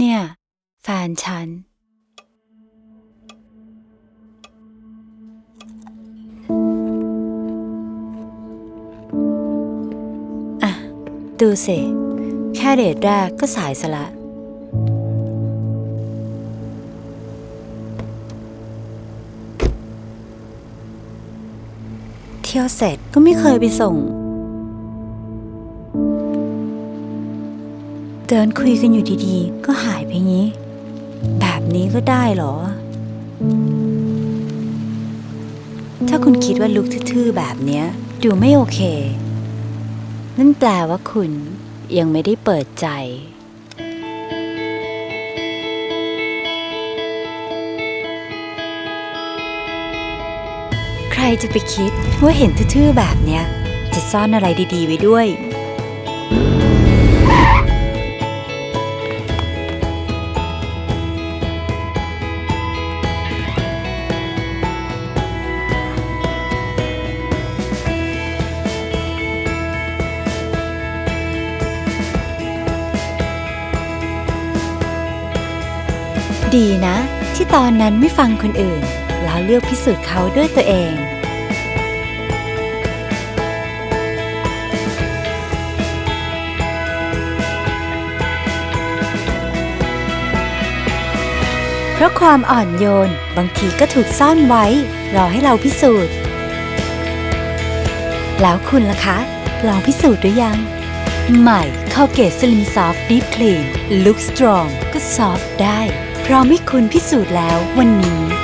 เนี่ย แฟนฉัน อะ ดูสิ แค่เดทแรกก็สายซะละ เที่ยวเสร็จก็ไม่เคยไปส่ง เดินคุยกันอยู่ดีๆ ก็หายไปงี้ แบบนี้ก็ได้เหรอ ถ้าคุณคิดว่าลุกทื่อๆแบบเนี้ย ดูไม่โอเค นั่นแปลว่าคุณยังไม่ได้เปิดใจ ใครจะไปคิดว่าเห็นทื่อๆแบบเนี้ย จะซ่อนอะไรดีๆไว้ด้วย ดีนะ ที่ตอนนั้นไม่ฟังคนอื่น แล้วเลือกพิสูจน์เขาด้วยตัวเอง เพราะความอ่อนโยนบางทีก็ถูกซ่อนไว้ รอให้เราพิสูจน์ แล้วคุณล่ะคะ ลองพิสูจน์หรือยัง ใหม่เข้าเกตสลิมซอฟต์ดี p คลีนลุคสตรองก็ซอฟต์ได้ พร้อมให้คุณพิสูจน์แล้ววันนี้